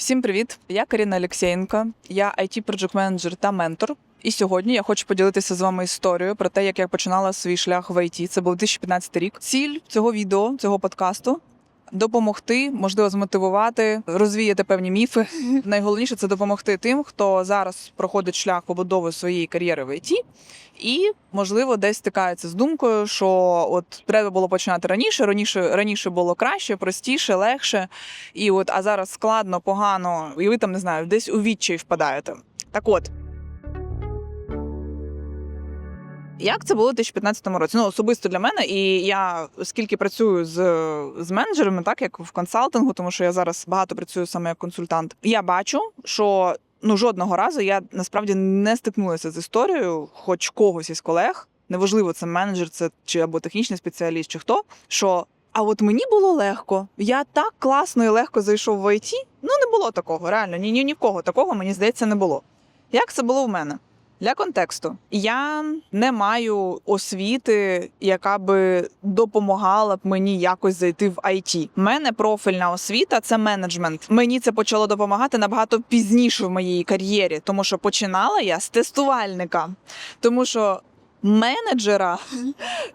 Всім привіт! Я Каріна Алексєєнко, я it проджект менеджер та ментор. І сьогодні я хочу поділитися з вами історією про те, як я починала свій шлях в IT. Це був 2015 рік. Ціль цього відео, цього подкасту. Допомогти, можливо, змотивувати, розвіяти певні міфи. Найголовніше це допомогти тим, хто зараз проходить шлях побудови своєї кар'єри в ІТ, і можливо десь стикається з думкою, що от треба було починати раніше. Раніше раніше було краще, простіше, легше. І от а зараз складно, погано, і ви там не знаю, десь у відчай впадаєте. Так от. Як це було у 2015 році? Ну, особисто для мене, і я скільки працюю з, з менеджерами, так як в консалтингу, тому що я зараз багато працюю саме як консультант. Я бачу, що ну жодного разу я насправді не стикнулася з історією, хоч когось із колег, неважливо, це менеджер, це чи або технічний спеціаліст, чи хто, що. А от мені було легко. Я так класно і легко зайшов в ІТ. Ну не було такого. Реально, ні, ні, ні в кого такого, мені здається, не було. Як це було в мене? Для контексту, я не маю освіти, яка би допомагала б мені якось зайти в IT. У мене профільна освіта це менеджмент. Мені це почало допомагати набагато пізніше в моїй кар'єрі, тому що починала я з тестувальника, тому що. Менеджера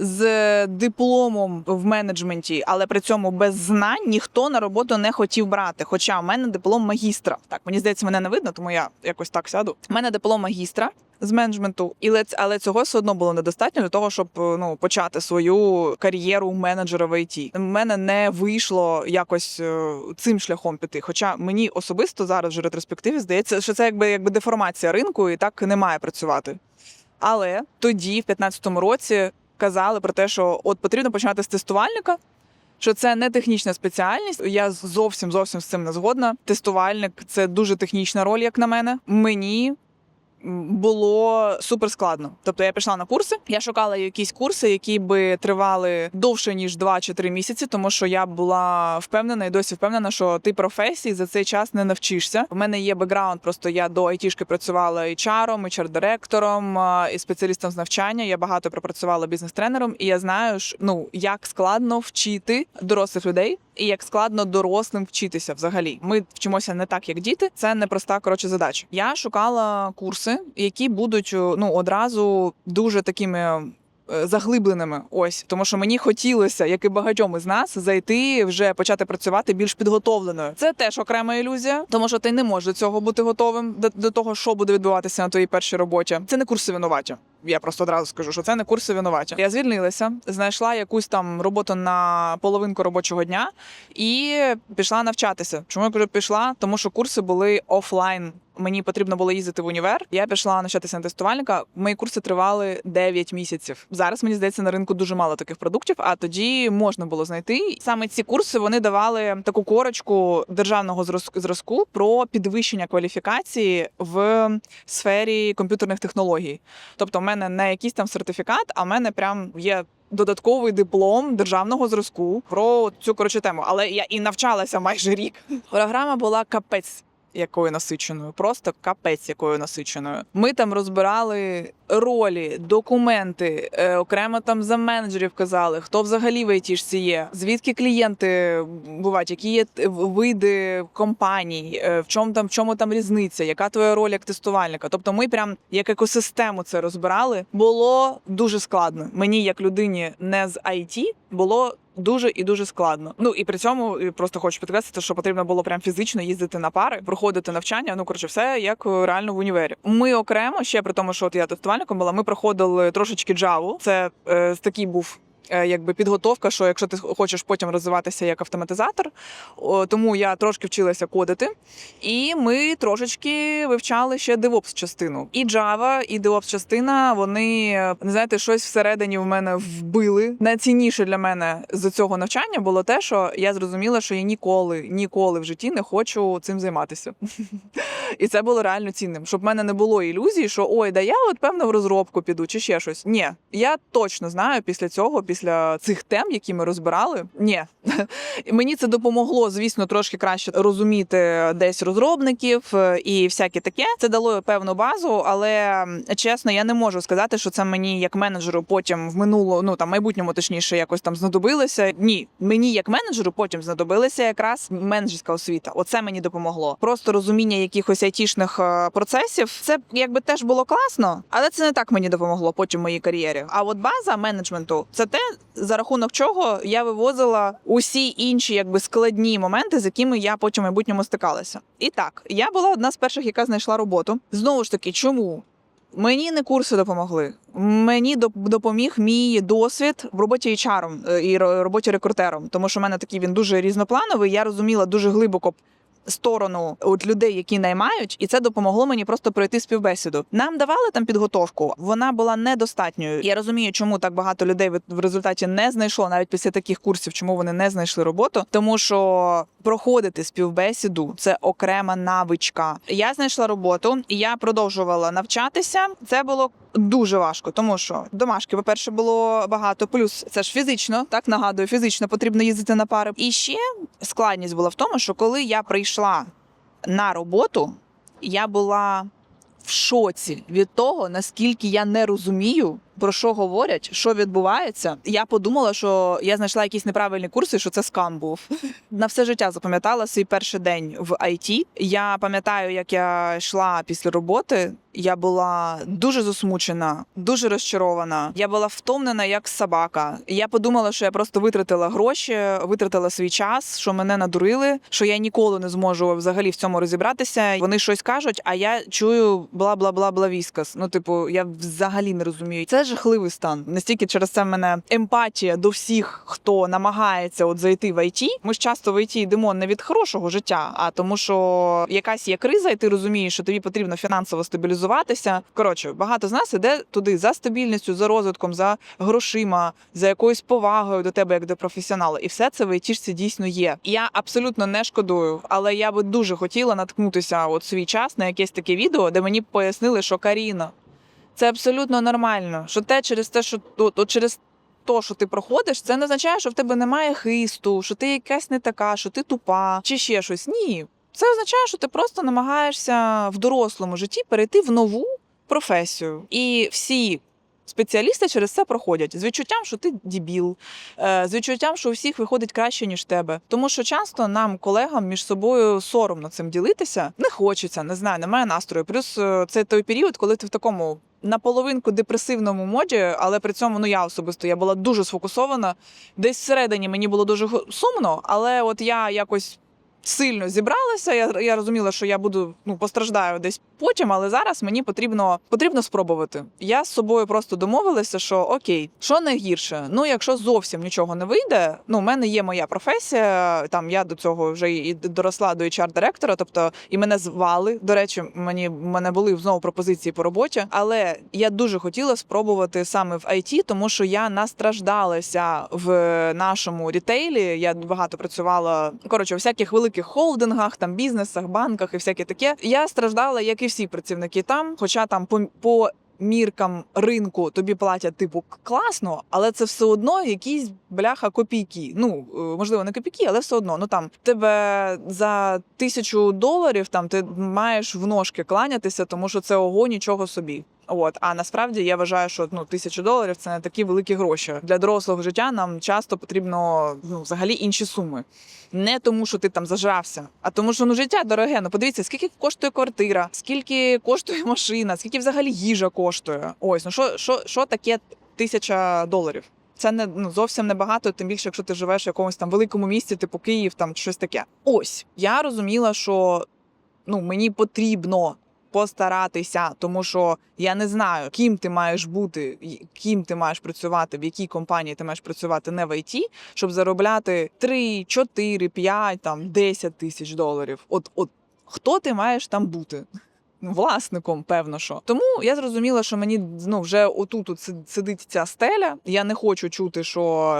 з дипломом в менеджменті, але при цьому без знань ніхто на роботу не хотів брати. Хоча в мене диплом магістра. Так, мені здається, мене не видно, тому я якось так сяду. У мене диплом магістра з менеджменту, і але цього все одно було недостатньо для того, щоб ну почати свою кар'єру менеджера в ІТ. У мене не вийшло якось е, цим шляхом піти. Хоча мені особисто зараз вже ретроспективі здається, що це якби якби деформація ринку, і так не має працювати. Але тоді, в 15-му році, казали про те, що от потрібно починати з тестувальника. Що це не технічна спеціальність. Я зовсім зовсім з цим не згодна. Тестувальник це дуже технічна роль, як на мене. Мені було супер складно. Тобто я пішла на курси, я шукала якісь курси, які би тривали довше ніж 2 чи 3 місяці, тому що я була впевнена і досі впевнена, що ти професії за цей час не навчишся. У мене є бекграунд, просто я до айтішки працювала HR-ом, HR-директором і спеціалістом з навчання. Я багато пропрацювала бізнес-тренером, і я знаю, що, ну як складно вчити дорослих людей. І як складно дорослим вчитися взагалі. Ми вчимося не так, як діти. Це непроста коротше задача. Я шукала курси, які будуть ну одразу дуже такими. Е, Заглибленими, ось тому, що мені хотілося, як і багатьом із нас, зайти вже почати працювати більш підготовленою. Це теж окрема ілюзія, тому що ти не можеш до цього бути готовим до, до того, що буде відбуватися на твоїй першій роботі. Це не курси винуваті. Я просто одразу скажу, що це не курси винуваті. Я звільнилася, знайшла якусь там роботу на половинку робочого дня і пішла навчатися. Чому я кажу пішла? Тому що курси були офлайн. Мені потрібно було їздити в універ. Я пішла навчатися на тестувальника. Мої курси тривали 9 місяців. Зараз мені здається на ринку дуже мало таких продуктів. А тоді можна було знайти. Саме ці курси вони давали таку корочку державного зразку- про підвищення кваліфікації в сфері комп'ютерних технологій. Тобто, в мене не якийсь там сертифікат, а в мене прям є. Додатковий диплом державного зразку про цю коротше тему, але я і навчалася майже рік. Програма була капець якою насиченою, просто капець якою насиченою. Ми там розбирали ролі, документи, е, окремо там за менеджерів казали, хто взагалі в айтішці є, звідки клієнти бувають, які є види компаній, е, в чому там в чому там різниця, яка твоя роль як тестувальника. Тобто, ми прям як екосистему це розбирали. Було дуже складно. Мені, як людині, не з IT, було. Дуже і дуже складно. Ну і при цьому просто хочу підкреслити, що потрібно було прям фізично їздити на пари, проходити навчання. Ну коротше, все як е, реально в універі. Ми окремо ще при тому, що от я тестувальником була. Ми проходили трошечки джаву. Це е, такий був. Е, Якби підготовка, що якщо ти хочеш потім розвиватися як автоматизатор, тому я трошки вчилася кодити, і ми трошечки вивчали ще DevOps частину. І Java, і DevOps частина, вони не знаєте, щось всередині в мене вбили. Найцінніше для мене з цього навчання було те, що я зрозуміла, що я ніколи, ніколи в житті не хочу цим займатися. І це було реально цінним, щоб в мене не було ілюзій, що ой, да я от певно в розробку піду чи ще щось. Ні, я точно знаю після цього, після цих тем, які ми розбирали. Ні, мені це допомогло, звісно, трошки краще розуміти десь розробників е, і всяке таке. Це дало певну базу, але чесно, я не можу сказати, що це мені як менеджеру потім в минуло, ну там майбутньому, точніше, якось там знадобилося. Ні, мені як менеджеру потім знадобилася якраз менеджерська освіта. Оце мені допомогло. Просто розуміння якихось айтішних е, процесів. Це якби теж було класно, але це не так мені допомогло потім в моїй кар'єрі. А от база менеджменту це те, за рахунок чого я вивозила усі інші якби складні моменти, з якими я потім в майбутньому стикалася. І так, я була одна з перших, яка знайшла роботу. Знову ж таки, чому? Мені не курси допомогли. Мені доп- допоміг мій досвід в роботі HR е, і роботі рекрутером, тому що в мене такий він дуже різноплановий. Я розуміла дуже глибоко сторону от людей, які наймають, і це допомогло мені просто пройти співбесіду. Нам давали там підготовку. Вона була недостатньою. Я розумію, чому так багато людей в- результаті не знайшло навіть після таких курсів, чому вони не знайшли роботу, тому що проходити співбесіду це окрема навичка. Я знайшла роботу, і я продовжувала навчатися. Це було дуже важко, тому що домашки, по-перше, було багато. Плюс це ж фізично, так нагадую, фізично потрібно їздити на пари. І ще складність була в тому, що коли я прийшла на роботу, я була в шоці від того, наскільки я не розумію. Про що говорять, що відбувається? Я подумала, що я знайшла якісь неправильні курси, що це скам був. На все життя запам'ятала свій перший день в IT. Я пам'ятаю, як я йшла після роботи. Я була дуже засмучена, дуже розчарована. Я була втомлена як собака. Я подумала, що я просто витратила гроші, витратила свій час, що мене надурили, що я ніколи не зможу взагалі в цьому розібратися. Вони щось кажуть, а я чую бла бла бла бла віскас. Ну, типу, я взагалі не розумію. Це жахливий стан. Настільки через це мене емпатія до всіх, хто намагається от зайти в ІТ. Ми ж часто в ІТ йдемо не від хорошого життя, а тому, що якась є криза, і ти розумієш, що тобі потрібно фінансово стабілізуватися. Коротше, багато з нас іде туди за стабільністю, за розвитком, за грошима, за якоюсь повагою до тебе як до професіонала. І все це в ІТшці дійсно є. Я абсолютно не шкодую, але я би дуже хотіла наткнутися от свій час на якесь таке відео, де мені пояснили, що Каріна, це абсолютно нормально. Що те через те, що то, то через. То, що ти проходиш, це не означає, що в тебе немає хисту, що ти якась не така, що ти тупа, чи ще щось. Ні. Це означає, що ти просто намагаєшся в дорослому житті перейти в нову професію. І всі спеціалісти через це проходять з відчуттям, що ти дібіл, е, з відчуттям, що у всіх виходить краще, ніж тебе. Тому що часто нам, колегам, між собою соромно цим ділитися. Не хочеться, не знаю, немає настрою. Плюс е, це той період, коли ти в такому. Наполовинку депресивному моді, але при цьому ну я особисто я була дуже сфокусована. Десь всередині мені було дуже сумно, але от я якось сильно зібралася. Я, я розуміла, що я буду ну постраждаю десь потім, але зараз мені потрібно потрібно спробувати. Я з собою просто домовилася, що окей, що найгірше. Ну, якщо зовсім нічого не вийде, ну в мене є моя професія. Там я до цього вже і доросла до HR-директора, тобто і мене звали. До речі, мені мене були знову пропозиції по роботі, але я дуже хотіла спробувати саме в IT, тому що я настраждалася в нашому рітейлі. Я багато працювала коротше, всяких великих холдингах, там бізнесах, банках і всяке таке. Я страждала, як і всі працівники там, хоча там по, по міркам ринку тобі платять типу класно, але це все одно якісь бляха копійки. Ну е, можливо, не копійки, але все одно. Ну там тебе за тисячу доларів там ти маєш в ножки кланятися, тому що це ого нічого собі. От, а насправді я вважаю, що ну тисячу доларів це не такі великі гроші. Для дорослого життя нам часто потрібно ну взагалі інші суми. Не тому, що ти там зажрався, а тому, що ну життя дороге. Ну подивіться, скільки коштує квартира, скільки коштує машина, скільки взагалі їжа коштує. Ось ну що, що, що таке тисяча доларів? Це не ну зовсім небагато, тим більше, якщо ти живеш в якомусь там великому місті, типу Київ, там щось таке. Ось я розуміла, що ну мені потрібно постаратися, тому що я не знаю, ким ти маєш бути, ким ти маєш працювати, в якій компанії ти маєш працювати не в ІТ, щоб заробляти 3, 4, 5, там 10 тисяч доларів. От, от хто ти маєш там бути? Власником, певно, що. Тому я зрозуміла, що мені ну, вже отут от сидить ця стеля. Я не хочу чути, що,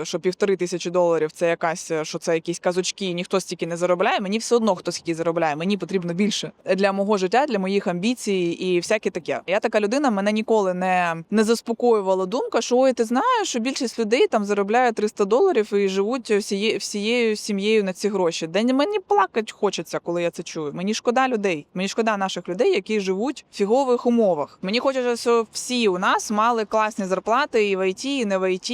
е, що півтори тисячі доларів це якась, е, що це якісь казочки, і ніхто стільки не заробляє. Мені все одно хто скільки заробляє. Мені потрібно більше для мого життя, для моїх амбіцій і всяке таке. Я така людина, мене ніколи не, не заспокоювала думка, що ой, ти знаєш, що більшість людей там заробляє 300 доларів і живуть всіє, всією сім'єю на ці гроші. Де мені плакать хочеться, коли я це чую. Мені шкода людей. Мені шкода наших людей, які живуть в фігових умовах. Мені хочеться, щоб всі у нас мали класні зарплати і в ІТ, і не в ІТ,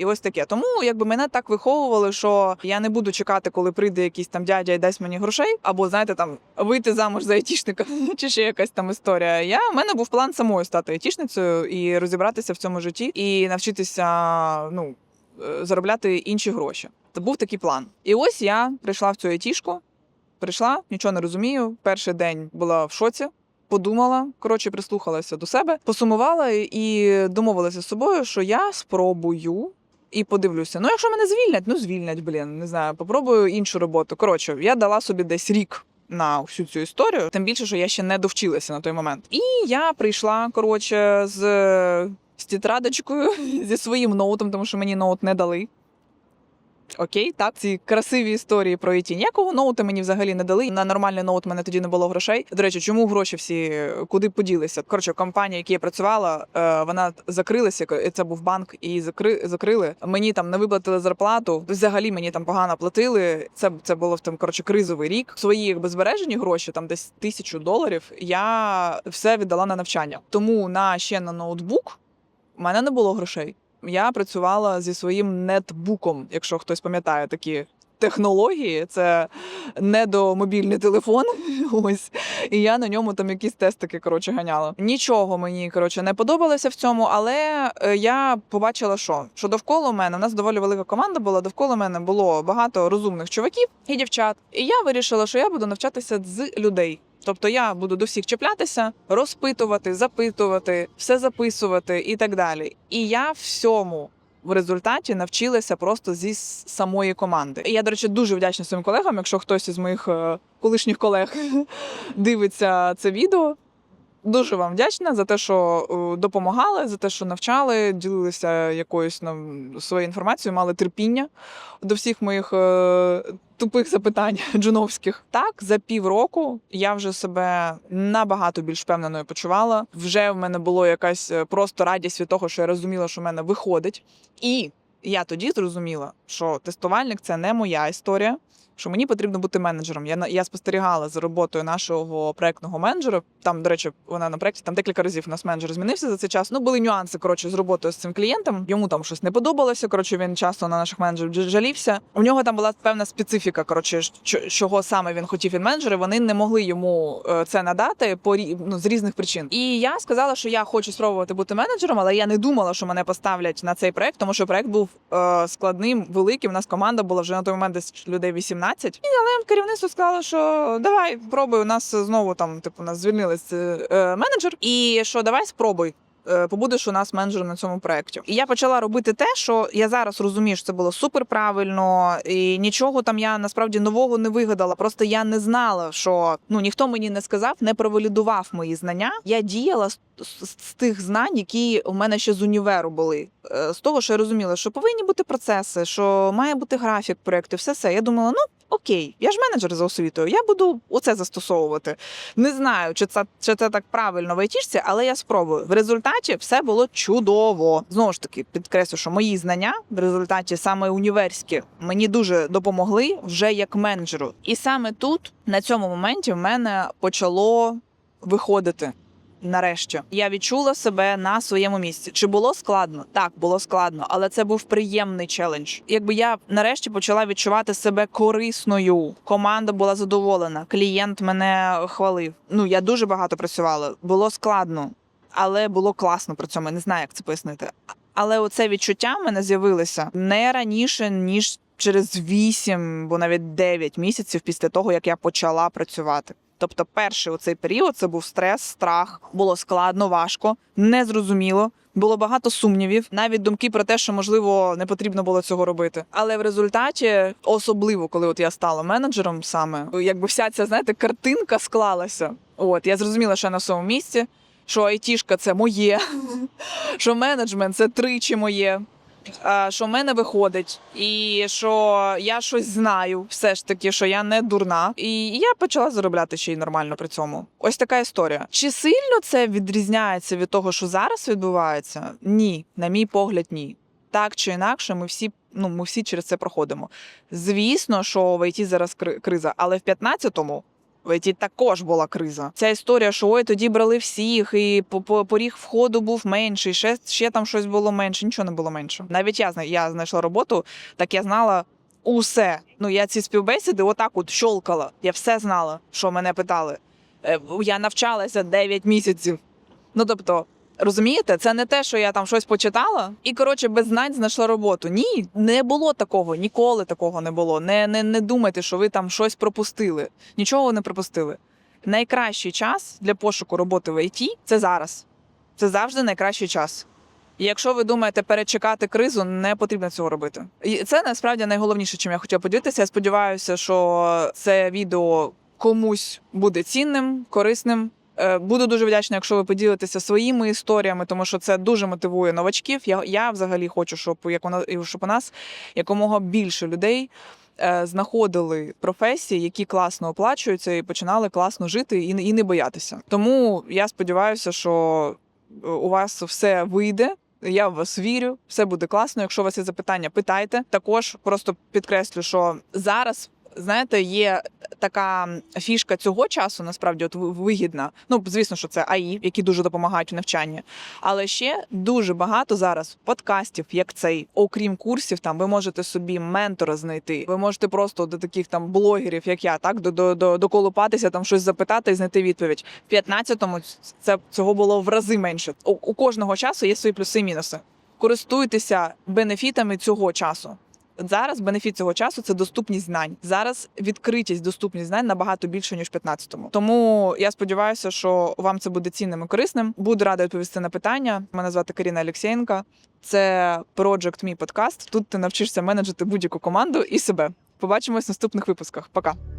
і ось таке. Тому якби мене так виховували, що я не буду чекати, коли прийде якийсь там дядя і дасть мені грошей, або знаєте, там вийти замуж за айтішника, чи ще якась там історія. Я в мене був план самою стати айтішницею і розібратися в цьому житті, і навчитися ну е, заробляти інші гроші. Це був такий план. І ось я прийшла в цю айтішку, прийшла, нічого не розумію. Перший день була в шоці. Подумала, коротше, прислухалася до себе, посумувала і домовилася з собою, що я спробую і подивлюся. Ну, якщо мене звільнять, ну звільнять, блін, не знаю, попробую іншу роботу. Коротше, я дала собі десь рік на всю цю історію, тим більше, що я ще не довчилася на той момент. І я прийшла, коротше, з, з тетрадочкою, зі своїм ноутом, тому що мені ноут не дали. Окей, так, ці красиві історії про ІТ. Ніякого ноута мені взагалі не дали. На нормальний ноут мене тоді не було грошей. До речі, чому гроші всі куди поділися? Коротше, компанія, в якій я працювала, е, вона закрилася. Це був банк, і закри, закрили. Мені там не виплатили зарплату. Взагалі мені там погано платили. Це це було в там коротше кризовий рік. Свої якби збережені гроші, там десь тисячу доларів. Я все віддала на навчання. Тому на ще на ноутбук у мене не було грошей. Я працювала зі своїм нетбуком, якщо хтось пам'ятає такі технології, це недомобільний телефон. Ось і я на ньому там якісь тестики коротше ганяла. Нічого мені коротше не подобалося в цьому, але е, я побачила, що що довкола мене у нас доволі велика команда була. Довкола мене було багато розумних чуваків і дівчат. І я вирішила, що я буду навчатися з людей. Тобто я буду до всіх чіплятися, розпитувати, запитувати, все записувати і так далі. І я всьому в результаті навчилася просто зі самої команди. І я, до речі, дуже вдячна своїм колегам, якщо хтось із моїх е, колишніх колег дивиться це відео. Дуже вам вдячна за те, що е, допомагали, за те, що навчали, ділилися якоюсь своєю інформацією, мали терпіння до всіх моїх е, тупих запитань джуновських. Так, за півроку я вже себе набагато більш впевненою почувала. Вже в мене було якась е, просто радість від того, що я розуміла, що в мене виходить. І я тоді зрозуміла, що тестувальник це не моя історія. Що мені потрібно бути менеджером. Я я спостерігала за роботою нашого проектного менеджера. Там, до речі, вона на проекті там декілька разів у нас менеджер змінився за цей час. Ну були нюанси коротше з роботою з цим клієнтом. Йому там щось не подобалося. Коротше, він часто на наших менеджерів жалівся. У нього там була певна специфіка. Коротше, чого саме він хотів від менеджера. Вони не могли йому е, це надати по ну, з різних причин. І я сказала, що я хочу спробувати бути менеджером, але я не думала, що мене поставлять на цей проект, тому що проект був е, складним, великим. У нас команда була вже на той момент десь людей 18. І але керівництво сказало, що давай пробуй. У нас знову там, типу, нас звільнились е, менеджер, і що давай спробуй. Е, Побудеш у нас менеджером на цьому проєкті. І я почала робити те, що я зараз розумію, що це було супер правильно, і нічого там я насправді нового не вигадала. Просто я не знала, що ну ніхто мені не сказав, не провалідував мої знання. Я діяла з, з, з тих знань, які у мене ще з універу були. Е, З того, що я розуміла, що повинні бути процеси, що має бути графік проєкту, все все. Я думала, ну окей, я ж менеджер за освітою, я буду оце застосовувати. Не знаю, чи це, чи це так правильно в айтішці, але я спробую. В результаті все було чудово. Знову ж таки, підкреслю, що мої знання в результаті саме універські мені дуже допомогли вже як менеджеру. І саме тут, на цьому моменті, в мене почало виходити. Нарешті я відчула себе на своєму місці. Чи було складно? Так, було складно, але це був приємний челендж. Якби я нарешті почала відчувати себе корисною. Команда була задоволена, клієнт мене хвалив. Ну я дуже багато працювала. Було складно, але було класно при цьому. Я не знаю, як це пояснити. Але оце відчуття в мене з'явилося не раніше ніж через 8, бо навіть 9 місяців після того, як я почала працювати. Тобто, перший оцей період це був стрес, страх, було складно, важко, незрозуміло. Було багато сумнівів, навіть думки про те, що можливо не потрібно було цього робити. Але в результаті, особливо коли от я стала менеджером, саме якби вся ця знаєте картинка склалася. От я зрозуміла, що я на своєму місці, що айтішка це моє, що менеджмент це тричі моє. Що в мене виходить, і що я щось знаю, все ж таки, що я не дурна, і я почала заробляти ще й нормально при цьому. Ось така історія. Чи сильно це відрізняється від того, що зараз відбувається? Ні, на мій погляд, ні. Так чи інакше, ми всі ну ми всі через це проходимо. Звісно, що в ІТ зараз криза, але в 15-му ІТ також була криза. Ця історія, що ой, тоді брали всіх, і по- по- поріг входу був менший, ще, ще там щось було менше, нічого не було менше. Навіть я я знайшла роботу, так я знала усе. Ну я ці співбесіди отак от щолкала. Я все знала, що мене питали. Е, Я навчалася 9 місяців. Ну тобто. Розумієте, це не те, що я там щось почитала, і коротше без знань знайшла роботу. Ні, не було такого, ніколи такого не було. Не, не, не думайте, що ви там щось пропустили. Нічого не пропустили. Найкращий час для пошуку роботи в ІТ – це зараз. Це завжди найкращий час. І якщо ви думаєте перечекати кризу, не потрібно цього робити. І це насправді найголовніше, чим я хотіла поділитися. Я сподіваюся, що це відео комусь буде цінним, корисним. Е, Буду дуже вдячна, якщо ви поділитеся своїми історіями, тому що це дуже мотивує новачків. Я, я взагалі хочу, щоб як у нас, щоб у нас якомога більше людей е, знаходили професії, які класно оплачуються, і починали класно жити і, і не боятися. Тому я сподіваюся, що е, у вас все вийде. Я в вас вірю, все буде класно. Якщо у вас є запитання, питайте. Також просто підкреслю, що зараз. Знаєте, є така фішка цього часу, насправді от вигідна. Ну, звісно, що це АІ, які дуже допомагають у навчанні. Але ще дуже багато зараз подкастів, як цей, окрім курсів, там ви можете собі ментора знайти. Ви можете просто до таких там блогерів, як я, так до, до, до доколупатися, там щось запитати і знайти відповідь. В 15-му це цього було в рази менше. У, у кожного часу є свої плюси і мінуси. Користуйтеся бенефітами цього часу. Зараз бенефіт цього часу це доступність знань. Зараз відкритість, доступність знань набагато більше ніж в 15-му. Тому я сподіваюся, що вам це буде цінним і корисним. Буду рада відповісти на питання. Мене звати Каріна Алексєєнка. Це Project Me подкаст. Тут ти навчишся менеджити будь-яку команду і себе. Побачимось в наступних випусках. Пока.